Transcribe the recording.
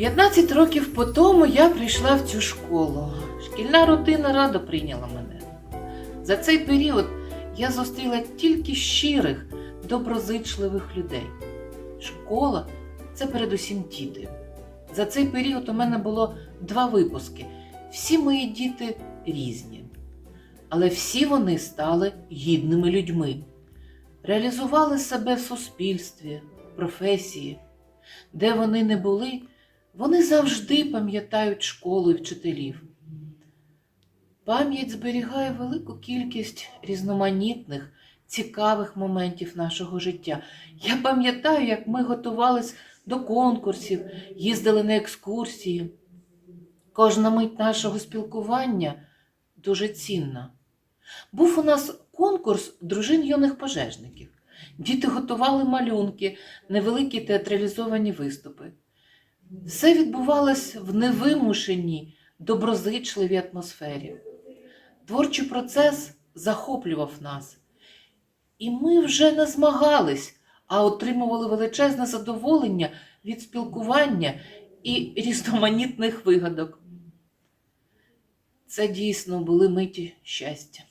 15 років по тому я прийшла в цю школу. Шкільна родина радо прийняла мене. За цей період я зустріла тільки щирих, доброзичливих людей. Школа це передусім діти. За цей період у мене було два випуски. Всі мої діти різні, але всі вони стали гідними людьми, реалізували себе в суспільстві, професії. Де вони не були, вони завжди пам'ятають школу і вчителів. Пам'ять зберігає велику кількість різноманітних, цікавих моментів нашого життя. Я пам'ятаю, як ми готувались до конкурсів, їздили на екскурсії. Кожна мить нашого спілкування дуже цінна. Був у нас конкурс дружин юних пожежників. Діти готували малюнки, невеликі театралізовані виступи. Все відбувалось в невимушеній, доброзичливій атмосфері. Творчий процес захоплював нас. І ми вже не змагались, а отримували величезне задоволення від спілкування і різноманітних вигадок. Це дійсно були миті щастя.